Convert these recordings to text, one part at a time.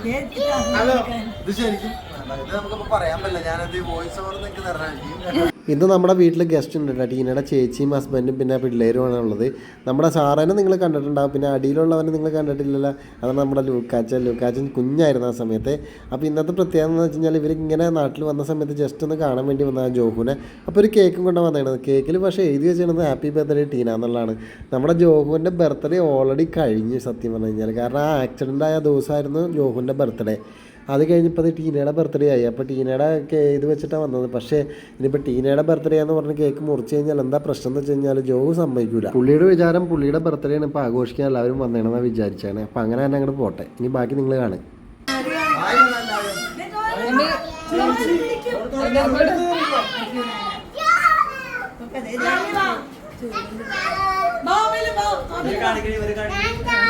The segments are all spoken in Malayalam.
ഹലോ ഇത് ശരിക്കും ഇത് നമുക്കിപ്പോ പറയാൻ പറ്റില്ല. ഞാനത് വോയിസ് ഓവർ നിങ്ങൾക്ക് തരണമായിരിക്കും ഇന്ന് നമ്മുടെ വീട്ടിൽ ഗസ്റ്റ് ഉണ്ട് കേട്ടോ ടീനയുടെ ചേച്ചിയും ഹസ്ബൻഡും പിന്നെ പിള്ളേരുമാണ് ഉള്ളത്. നമ്മുടെ സാറേനെ നിങ്ങൾ കണ്ടിട്ടുണ്ടാകും പിന്നെ അടിയിലുള്ളവനെ നിങ്ങൾ കണ്ടിട്ടില്ലല്ലോ. അതാണ് നമ്മുടെ ലൂക്കാച്ചൻ. ലൂക്കാച്ചൻ കുഞ്ഞായിരുന്നു ആ സമയത്ത്. അപ്പോൾ ഇന്നത്തെ പ്രത്യേകത എന്ന് വെച്ച് കഴിഞ്ഞാൽ ഇവരിങ്ങനെ നാട്ടിൽ വന്ന സമയത്ത് ജസ്റ്റ് ഒന്ന് കാണാൻ വേണ്ടി വന്ന ജോഹുനെ അപ്പോൾ ഒരു കേക്കും കൊണ്ട് വന്നതാണ് കേക്കിൽ പക്ഷേ എഴുതി വെച്ചിരുന്നത് ഹാപ്പി ബർത്ത്ഡേ ടീന എന്നുള്ളതാണ്. നമ്മുടെ ജോഹുവിന്റെ ബർത്ത്ഡേ ഓൾറെഡി കഴിഞ്ഞു സത്യം പറഞ്ഞു കഴിഞ്ഞാൽ കാരണം ആ ആക്സിഡന്റ് ആയ ദിവസമായിരുന്നു ജോഹുവിന്റെ ബർത്ത്ഡേ അത് കഴിഞ്ഞപ്പോൾ അത് ടീനയുടെ ബർത്ത്ഡേ ആയി. അപ്പോൾ ടീനയുടെ കേ ഇത് വെച്ചിട്ടാണ് വന്നത്. പക്ഷേ ഇനിയിപ്പോൾ ടീനയുടെ ബർത്ത്ഡേ എന്ന് പറഞ്ഞ് കേക്ക് മുറിച്ച് കഴിഞ്ഞാൽ എന്താ പ്രശ്നം എന്ന് വെച്ച് കഴിഞ്ഞാൽ ജോബ് സമ്മതിക്കില്ല പുള്ളിയുടെ വിചാരം പുള്ളിയുടെ ബർത്ത്ഡേ ആണ്. ഇപ്പോൾ ആഘോഷിക്കാൻ എല്ലാവരും വന്നേണമെന്നാണ് വിചാരിച്ചാണ്. അപ്പോൾ അങ്ങനെ തന്നെ അങ്ങോട്ട് പോട്ടെ. ഇനി ബാക്കി നിങ്ങൾ കാണും. നല്ലിടുവാ ഇതാണ്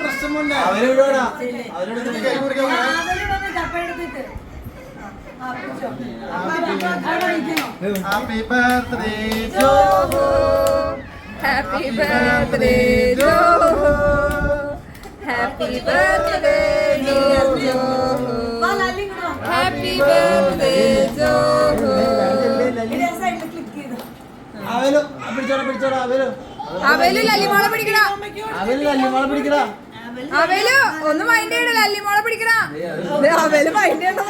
പ്രശ്നമുണ്ട് അവരോടാ അവരോട് ഹാപ്പി ബർത്ത്ഡേ ഹാപ്പി ബർത്ത്ഡേ ജോഹു അവലും അവൽ ലല്ലിമോളെ പിടിക്കടാ അവലും അല്ലിമോളെ പിടിക്കടാ അവൽ ഒന്ന് മൈൻഡ് ചെയ്യണ ലല്ലിമോളെ പിടിക്കടാ അവൽ മൈൻഡ് ചെയ്യണ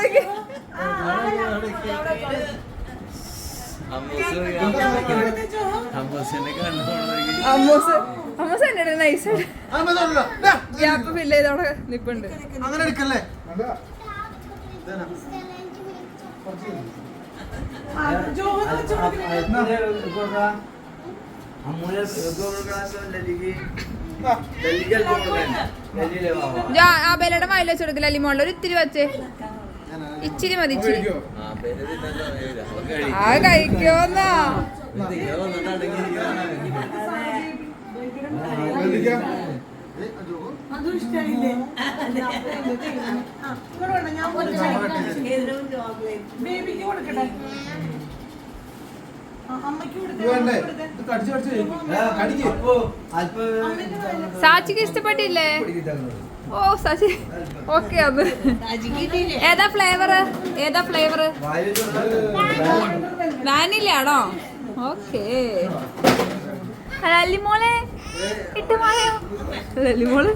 അമ്മൂസ് അമ്മൂസ് എന്നെ നൈസ് അമ്മ തൊടല്ലോ. ദാ. ഗ്യാപ്പ് ഫില്ല് ചെയ്തവിടെ നിപ്പുണ്ട് അങ്ങനെ എടുക്കല്ലേ ജാ ആ. ബലയുടെ മൈല വെച്ച് കൊടുക്കില്ല ലല്ലിമോളിൽ ഒരു ഇത്തിരി വെച്ചേ. ഇച്ചിരി മതി ഇച്ചിരി. ആ കഴിക്കോന്നാ ബേബിക്ക് സാച്ചിക്ക് ഇഷ്ടപ്പെട്ടില്ലേ? ഓ സാച്ചി ഓക്കെ അത് ഏതാ ഫ്ലേവർ ഏതാ ഫ്ലേവർ വാനില ആണോ ഓക്കെ. അല്ലിമോളെ ഇട്ട് അല്ലിമോൾ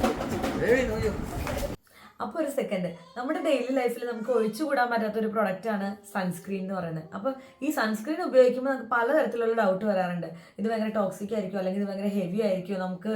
അപ്പോൾ ഒരു സെക്കൻഡ് നമ്മുടെ ഡെയിലി ലൈഫിൽ നമുക്ക് ഒഴിച്ചുകൂടാൻ പറ്റാത്ത ഒരു പ്രൊഡക്റ്റ് ആണ് സൺസ്ക്രീൻ എന്ന് പറയുന്നത്. അപ്പോൾ ഈ സൺസ്ക്രീൻ ഉപയോഗിക്കുമ്പോൾ നമുക്ക് പലതരത്തിലുള്ള ഡൗട്ട് വരാറുണ്ട്. ഇത് ഭയങ്കര ടോക്സിക് ആയിരിക്കും അല്ലെങ്കിൽ ഇത് ഭയങ്കര ഹെവി ആയിരിക്കും നമുക്ക്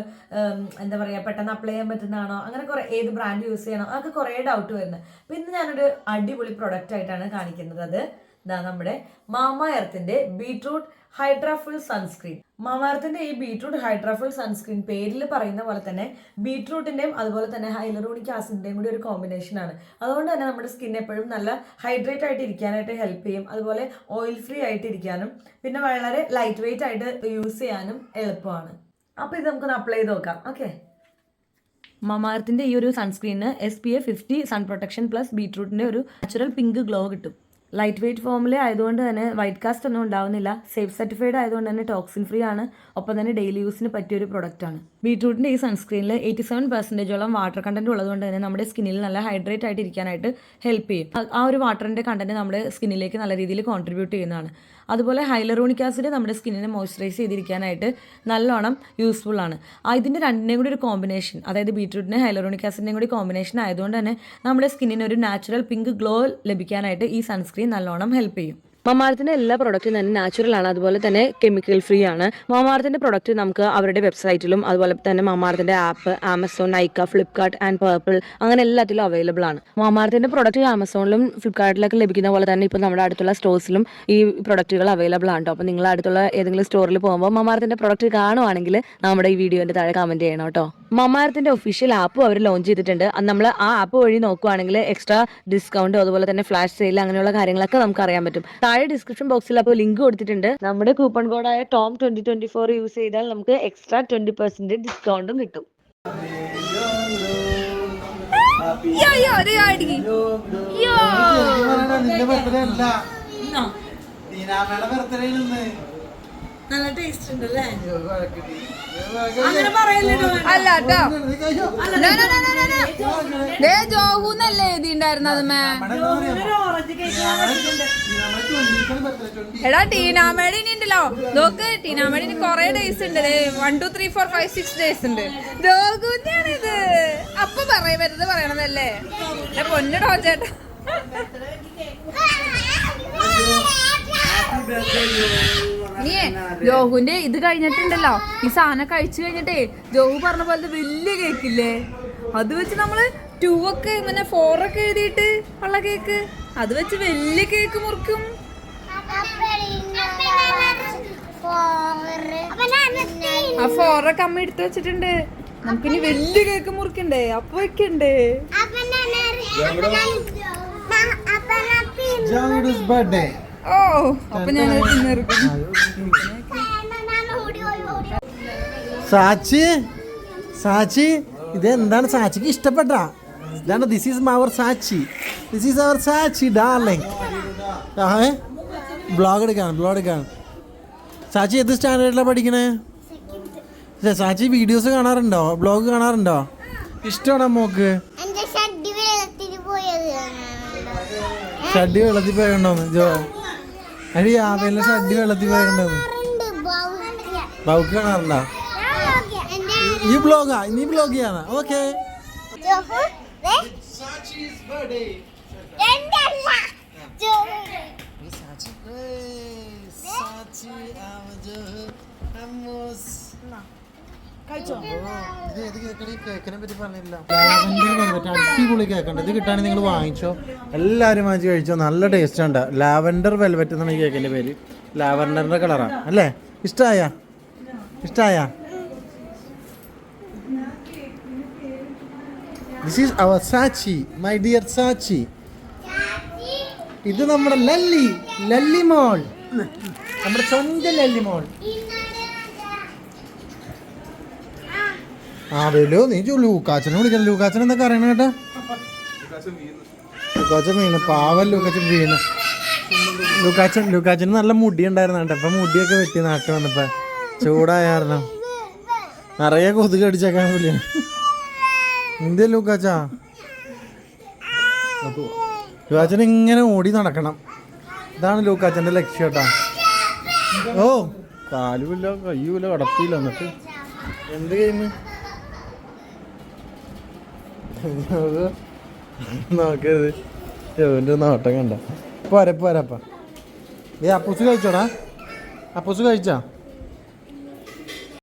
എന്താ പറയുക പെട്ടെന്ന് അപ്ലൈ ചെയ്യാൻ പറ്റുന്നതാണോ? അങ്ങനെ കുറേ ഏത് ബ്രാൻഡ് യൂസ് ചെയ്യണം? അതൊക്കെ കുറേ ഡൗട്ട് വരുന്നത്. അപ്പോൾ ഇന്ന് ഞാനൊരു അടിപൊളി പ്രൊഡക്റ്റ് ആയിട്ടാണ് കാണിക്കുന്നത്. അത് ഇതാ നമ്മുടെ മാമ എർത്തിന്റെ ബീട്രൂട്ട് ഹൈഡ്രാഫുൾ സൺസ്ക്രീൻ. മാമാർത്തിന്റെ ഈ ബീട്രൂട്ട് ഹൈഡ്രാഫുൾ സൺസ്ക്രീൻ പേരിൽ പറയുന്ന പോലെ തന്നെ ബീട്രൂട്ടിന്റെയും അതുപോലെ തന്നെ ഹൈലറോണിക് ആസിഡിന്റെയും കൂടി ഒരു കോമ്പിനേഷൻ ആണ്. അതുകൊണ്ട് തന്നെ നമ്മുടെ സ്കിൻ എപ്പോഴും നല്ല ഹൈഡ്രേറ്റ് ആയിട്ട് ഇരിക്കാനായിട്ട് ഹെൽപ്പ് ചെയ്യും. അതുപോലെ ഓയിൽ ഫ്രീ ആയിട്ട് ഇരിക്കാനും പിന്നെ വളരെ ലൈറ്റ് വെയിറ്റ് ആയിട്ട് യൂസ് ചെയ്യാനും എളുപ്പമാണ്. അപ്പോൾ ഇത് നമുക്ക് അപ്ലൈ ചെയ്ത് നോക്കാം. ഓക്കെ. മമാർത്തിന്റെ ഈ ഒരു സൺസ്ക്രീനിന് S P A fifty sun protection plus ബീട്രൂട്ടിന്റെ ഒരു നാച്ചുറൽ പിങ്ക് ഗ്ലോ കിട്ടും. ലൈറ്റ് വെയ്റ്റ് ഫോമിൽ ആയതുകൊണ്ട് തന്നെ വൈറ്റ് കാസ്റ്റ് ഒന്നും ഉണ്ടാവുന്നില്ല. സേഫ് സർട്ടിഫൈഡ് ആയതുകൊണ്ട് തന്നെ ടോക്സിൻ ഫ്രീ ആണ്. ഒപ്പം തന്നെ ഡെയിലി യൂസിന് പറ്റിയൊരു ഒരു പ്രൊഡക്റ്റ് ആണ്. ബീട്രൂട്ടിന്റെ ഈ സൺസ്ക്രീനിൽ എയ്റ്റി സെവൻ പെർസെന്റേജോളം വാട്ടർ കണ്ടന്റ് ഉള്ളതുകൊണ്ട് തന്നെ നമ്മുടെ സ്കിന്നിൽ നല്ല ഹൈഡ്രേറ്റ് ആയിട്ട് ഇരിക്കാനായിട്ട് ഹെൽപ്പ് ചെയ്യും. ആ- ഒരു വാട്ടറിന്റെ കണ്ടന്റ് നമ്മുടെ സ്കിന്നിലേക്ക് നല്ല രീതിയിൽ കോൺട്രിബ്യൂട്ട് ചെയ്യുന്നതാണ്. അതുപോലെ ഹൈലറോണിക് ആസിഡ് നമ്മുടെ സ്കിന്നിനെ മോയ്സ്ചറൈസ് ചെയ്തിരിക്കാനായിട്ട് നല്ലോണം യൂസ്ഫുൾ ആണ്. ഇതിന്റെ രണ്ടിന്റെയും കൂടി ഒരു കോമ്പിനേഷൻ അതായത് ബീട്രൂട്ടിന്റെ ഹൈലറോണിക് ആസിഡിന്റെയും കൂടി കോമ്പിനേഷൻ ആയതുകൊണ്ട് തന്നെ നമ്മുടെ സ്കിന്നിന് ഒരു നാച്ചുറൽ പിങ്ക് ഗ്ലോ ലഭിക്കാനായിട്ട് ഈ സൺസ്ക്രീൻ നല്ലോണം ഹെൽപ്പ് ചെയ്യും. മമാർത്തിന്റെ എല്ലാ പ്രൊഡക്റ്റും തന്നെ നാച്ചുറൽ ആണ്. അതുപോലെ തന്നെ കെമിക്കൽ ഫ്രീ ആണ്. മാമാർത്തിന്റെ പ്രൊഡക്റ്റ് നമുക്ക് അവരുടെ വെബ്സൈറ്റിലും അതുപോലെ തന്നെ മാമാർത്തിന്റെ app Amazon Nykaa Flipkart and Purplle അങ്ങനെ എല്ലാത്തിലും അവൈലബിൾ ആണ്. മമാർത്തിന്റെ പ്രൊഡക്റ്റ് ആമസോണിലും ഫ്ലിപ്കാർട്ടിലൊക്കെ ലഭിക്കുന്ന പോലെ തന്നെ ഇപ്പോൾ നമ്മുടെ അടുത്തുള്ള സ്റ്റോഴ്സിലും ഈ പ്രൊഡക്റ്റുകൾ അവൈലബിൾ ആണ് കേട്ടോ അപ്പോൾ നിങ്ങൾ അടുത്തുള്ള ഏതെങ്കിലും സ്റ്റോറിൽ പോകുമ്പോൾ മാമാർത്തിന്റെ പ്രൊഡക്റ്റ് കാണുവാണെങ്കിൽ നമ്മുടെ ഈ വീഡിയോന്റെ താഴെ കമന്റ് ചെയ്യണം കേട്ടോ മമാർത്തിന്റെ ഒഫീഷ്യൽ ആപ്പും അവർ ലോഞ്ച് ചെയ്തിട്ടുണ്ട്. നമ്മൾ ആ ആപ്പ് വഴി നോക്കുവാണെങ്കിൽ എക്സ്ട്രാ ഡിസ്കൗണ്ട് അതുപോലെ തന്നെ ഫ്ലാഷ് സെയിൽ അങ്ങനെയുള്ള കാര്യങ്ങളൊക്കെ നമുക്ക് അറിയാൻ പറ്റും. താഴെ ഡിസ്ക്രിപ്ഷൻ ബോക്സിൽ അപ്പോൾ ലിങ്ക് കൊടുത്തിട്ടുണ്ട്. നമ്മുടെ coupon കോഡായ Tom twenty twenty four use ചെയ്താൽ നമുക്ക് എക്സ്ട്രാ ട്വന്റി പെർസെന്റ് ഡിസ്കൗണ്ടും കിട്ടും. യോ യോ ഒരു കാടി യോ നിന്റെ ബർത്ത്ഡേ അല്ല. ദീനാമയുടെ ബർത്ത്ഡേ നിന്ന്. നല്ല ടേസ്റ്റ് ഉണ്ട് അല്ലേ അങ്ങനെ പറയല്ലോ അല്ല കേട്ടോ. ദേ ജോഹൂന്നല്ലേ എഴുതിണ്ടായിരുന്നത് മേ? എടാ ടീനാമേടി ഇനി ഉണ്ടല്ലോ. നോക്ക് ടീനാമേടി ഇനി കൊറേ ഡേയ്സ് ഉണ്ട്. One two three four five six days ഉണ്ട്. ജോഗുന്നാണ് ഇത് അപ്പൊ പറയാൻ വരുന്നത് പറയണതല്ലേ? പൊന്നിടോ ചേട്ടാ. നീ ജോഹുന്റെ ഇത് കഴിഞ്ഞിട്ടുണ്ടല്ലോ. ഈ സാധനം കഴിച്ചു കഴിഞ്ഞിട്ടേ ജോഹു പറഞ്ഞ പോലത്തെ വലിയ കേക്കില്ലേ? അത് വെച്ച് നമ്മൾ ടു ഒക്കെ ഇങ്ങനെ ഫോർ ഒക്കെ എഴുതിയിട്ട് ഉള്ള കേക്ക്. അത് വെച്ച് വലിയ കേക്ക് മുറിക്കും. ആ ഫോറൊക്കെ അമ്മ എടുത്തു വെച്ചിട്ടുണ്ട്. നമുക്കിനി വലിയ കേക്ക് മുറിക്കണ്ടേ? അപ്പൊ വെക്കണ്ടേ? ബർത്ത്ഡേ ഓ അപ്പൊ ഞാൻ സാച്ചി സാച്ചി ഇത് എന്താണ് സാച്ചിക്ക് ഇഷ്ടപ്പെട്ട? ഇതാണ് this is our Sachi. This is our Sachi darling ആ ബ്ലോഗ് എടുക്കാൻ ബ്ലോഗ് എടുക്കാൻ സാച്ചി ഏത് സ്റ്റാൻഡേർഡിലാണ് പഠിക്കണേ? സാക്ഷി സാച്ചി വീഡിയോസ് കാണാറുണ്ടോ? ബ്ലോഗ് കാണാറുണ്ടോ? ഇഷ്ടമാണോ മോക്ക്? ഷഡ്ഡി വെള്ളത്തിൽ വെള്ളത്തിൽ ജോ അടി ആവേല ഷഡ്ഡി വെള്ളത്തിൽ പോയിട്ടുണ്ടാവും ബൗക്ക് കാണാറുണ്ടോ? ഈ ബ്ലോഗാ നീ ബ്ലോഗ് ചെയ്യാനാ ഓക്കെ ജോഹു ദേ, എന്റെ അല്ല ജോഹു അടിപൊളി കേക്കുണ്ട്. ഇത് കിട്ടാൻ നിങ്ങൾ വാങ്ങിച്ചോ? എല്ലാവരും വാങ്ങിച്ച് കഴിച്ചോ? നല്ല ടേസ്റ്റ് ഉണ്ട്. ലാവൻഡർ വെൽവെറ്റ് എന്നാണ് ഈ കേക്കിന്റെ പേര്. ലാവൻഡറിന്റെ കളറാണ് അല്ലേ? ഇഷ്ടമായ ഇഷ്ടമായ this is our Sachi my dear Sachi ഇത് നമ്മുടെ ലല്ലി ലല്ലി മോൾ. നമ്മുടെ സ്വന്തം ലല്ലി മോൾ. ആ വരൂ നീ ലൂക്കാച്ചനെ വിളിക്കണം. ലൂക്കാച്ചൻ എന്തൊക്കെ അറിയണ കേട്ടാ ലൂക്കാച്ചൻ വീണ്. പാവൽ ലൂക്കാച്ചൻ വീണ്. ലൂക്കാച്ചൻ ലൂക്കാച്ചന് നല്ല മുടി ഉണ്ടായിരുന്നു കേട്ടോ അപ്പൊ മുടിയൊക്കെ വെട്ടി നാട്ടിൽ വന്നപ്പോ. ചൂടായ കാരണം. നിറയെ കൊതുക് അടിച്ചേക്കാൻ വിളിയ. എന്തേ ലൂക്കാച്ച? ലൂക്കാച്ചൻ ഇങ്ങനെ ഓടി നടക്കണം. ഇതാണ് ലൂക്കാച്ചന്റെ ലക്ഷ്യം കേട്ടാ ഓ. കാലുമില്ല കയ്യുമില്ല കടത്തിയില്ല എന്നിട്ട്. എന്ത് ഗെയിം? നോക്കരുത് എവന്റെ നോട്ടം കണ്ട. പോരെ പോരപ്പ ഏ അപ്പൂസ് കഴിച്ചോടാ. അപ്പൂസ് കഴിച്ചാ?